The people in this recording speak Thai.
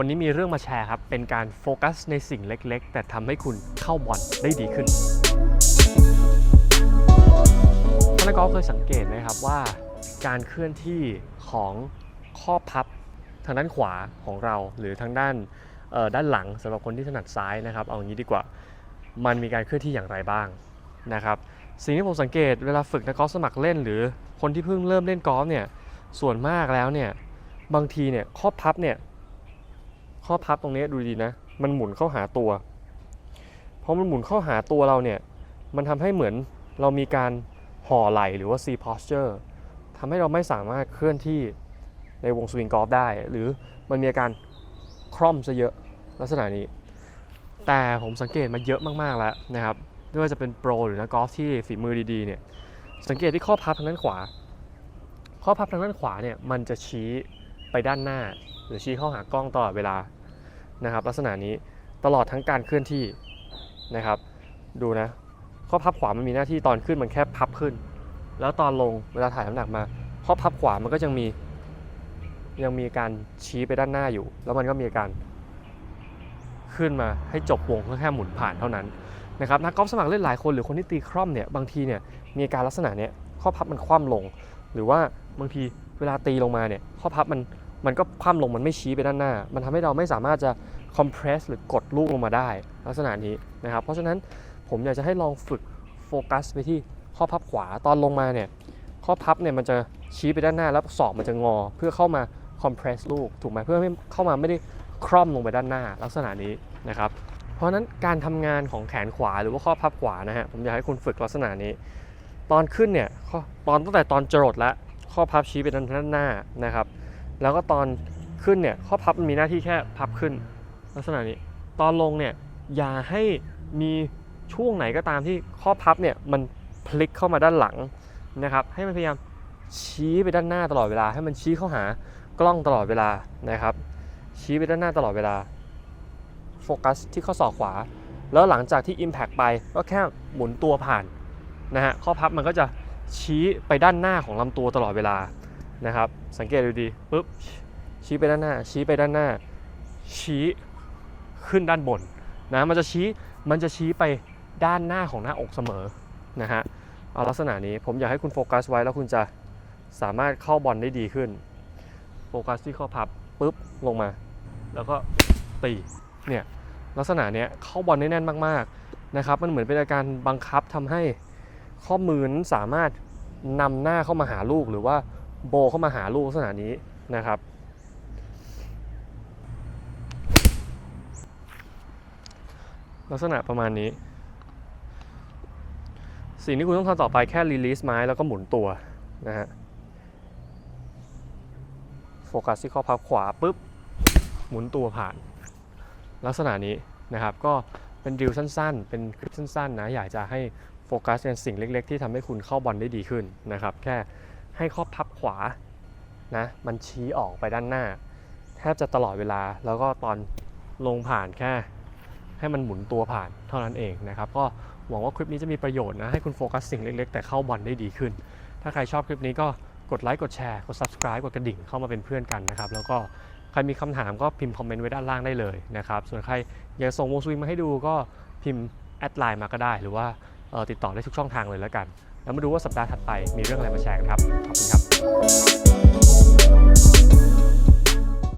วันนี้มีเรื่องมาแชร์ครับ เป็นการโฟกัสในสิ่งเล็กๆ แต่ทำให้คุณเข้าบอลได้ดีขึ้นท่านนักกอล์ฟเคยสังเกตไหมครับว่า การเคลื่อนที่ของข้อพับทางด้านขวาของเรา หรือทางด้านด้านหลังสำหรับคนที่ถนัดซ้ายนะครับ เอาอย่างนี้ดีกว่ามันมีการเคลื่อนที่อย่างไรบ้างนะครับสิ่งที่ผมสังเกตเวลาฝึกนักกอล์ฟสมัครเล่น หรือคนที่เพิ่งเริ่มเล่นกอล์ฟเนี่ยส่วนมากแล้วเนี่ยบางทีเนี่ยข้อพับเนี่ย ข้อพับตรงนี้ดูดีนะ มันหมุนเข้าหาตัวพอมันหมุนเข้าหาตัวเราเนี่ย มันทำให้เหมือนเรามีการห่อไหลหรือว่า C posture ทำให้เราไม่สามารถเคลื่อนที่ในวงสวิงกอล์ฟได้ หรือมันมีอาการคร่อมซะเยอะลักษณะนี้ แต่ผมสังเกตมาเยอะมาก ๆ แล้วนะครับไม่ว่าจะเป็นโปรหรือนักกอล์ฟที่ฝีมือดี ๆ เนี่ย สังเกตที่ข้อพับทางด้านขวา ข้อพับทางด้านขวาเนี่ย มันจะชี้ไปด้านหน้า หรือชี้เข้าหากล้องตลอดเวลา นะครับลักษณะนี้ตลอดทั้งการเคลื่อนที่นะครับดูนะข้อพับขวามันมีหน้าที่ตอนขึ้นมันแค่พับขึ้น แล้วตอนลงเวลาถ่ายน้ำหนักมาข้อพับขวามันก็ยังมียังมีการชี้ไปด้านหน้าอยู่ แล้วมันก็มีการขึ้นมาให้จบวงก็แค่หมุนผ่านเท่านั้นนะครับนักกอล์ฟสมัครเล่นหลายคนหรือคนที่ตีคร่อมเนี่ยบางทีเนี่ยมีการลักษณะเนี้ยข้อพับมันคว่ำลง หรือว่าบางทีเวลาตีลงมาเนี่ยข้อพับมัน มันก็คว่ำลงมันไม่ชี้ไปด้านหน้า มันทำให้เราไม่สามารถจะคอมเพรสหรือกดลูกลงมาได้ลักษณะนี้นะครับ เพราะฉะนั้นผมอยากจะให้ลองฝึกโฟกัสไปที่ข้อพับขวาตอนลงมาเนี่ยข้อพับเนี่ยมันจะชี้ไปด้านหน้าแล้วศอกมันจะงอ เพื่อเข้ามาคอมเพรสลูกถูกไหมเพื่อให้เข้ามาไม่ได้คร่อมลงไปด้านหน้าลักษณะนี้นะครับเพราะฉะนั้นการทำงานของแขนขวาหรือว่าข้อพับขวานะฮะผมอยากให้คุณฝึกลักษณะนี้ ตอนขึ้นเนี่ยตอนตั้งแต่ตอนจรดแล้วข้อพับชี้ไปด้านหน้านะครับ แล้วก็ตอนขึ้นเนี่ยข้อพับมันมีหน้าที่แค่พับขึ้น ลักษณะนี้ ตอนลงเนี่ยอย่าให้มีช่วงไหนก็ตามที่ข้อพับเนี่ยมันพลิกเข้ามาด้านหลังนะครับ ให้มันพยายามชี้ไปด้านหน้าตลอดเวลา ให้มันชี้เข้าหากล้องตลอดเวลานะครับ ชี้ไปด้านหน้าตลอดเวลาโฟกัสที่ข้อศอกขวา แล้วหลังจากที่ Impact ไปก็แค่หมุนตัวผ่านนะฮะข้อพับมันก็จะชี้ไปด้านหน้าของลำตัวตลอดเวลา นะครับ สังเกตดูดีปุ๊บชี้ไปด้านหน้า ชี้ไปด้านหน้า ชี้ขึ้นด้านบนนะมันจะชี้มันจะชี้ไปด้านหน้าของหน้าอกเสมอนะฮะเอาลักษณะนี้ผมอยากให้คุณโฟกัสไว้แล้วคุณจะสามารถเข้าบอลได้ดีขึ้น โฟกัสที่ข้อพับปุ๊บลงมา แล้วก็ตีเนี่ยลักษณะเนี้ยเข้าบอลได้แน่นมากๆนะครับมันเหมือนเป็นอาการบังคับทำให้ข้อมือนั้นสามารถนำหน้าเข้ามาหาลูกหรือว่า โบเข้ามาหาลูกลักษณะนี้นะครับ ลักษณะประมาณนี้ สิ่งที่คุณต้องทำต่อไปแค่รีลีสไม้แล้วก็หมุนตัวนะฮะโฟกัสที่ข้อพับขวาปุ๊บหมุนตัวผ่าน ลักษณะนี้นะครับ ก็เป็นดิวสั้นๆ เป็นคลิปสั้นๆนะอยากจะให้โฟกัสในสิ่งเล็ก ๆ ที่ทำให้คุณเข้าบอลได้ดีขึ้นนะครับ แค่ ให้ข้อพับขวานะมันชี้ออกไปด้านหน้า แทบจะตลอดเวลาแล้วก็ตอนลงผ่านแค่ ให้มันหมุนตัวผ่านเท่านั้นเองนะครับ ก็หวังว่าคลิปนี้จะมีประโยชน์นะ ให้คุณโฟกัสสิ่งเล็กๆ แต่เข้าบอลได้ดีขึ้น ถ้าใครชอบคลิปนี้ก็กดไลค์กดแชร์กด subscribe กดกระดิ่งเข้ามาเป็นเพื่อนกันนะครับแล้วก็ใครมีคำถามก็พิมพ์คอมเมนต์ไว้ด้านล่างได้เลยนะครับส่วนใครอยากส่งวงสวิงมาให้ดูก็พิมพ์แอดไลน์มาก็ได้หรือว่า ติดต่อได้ทุกช่องทางเลยแล้วกัน แล้วมาดูว่าสัปดาห์ถัดไปมีเรื่องอะไรมาแชร์กันครับ ขอบคุณครับ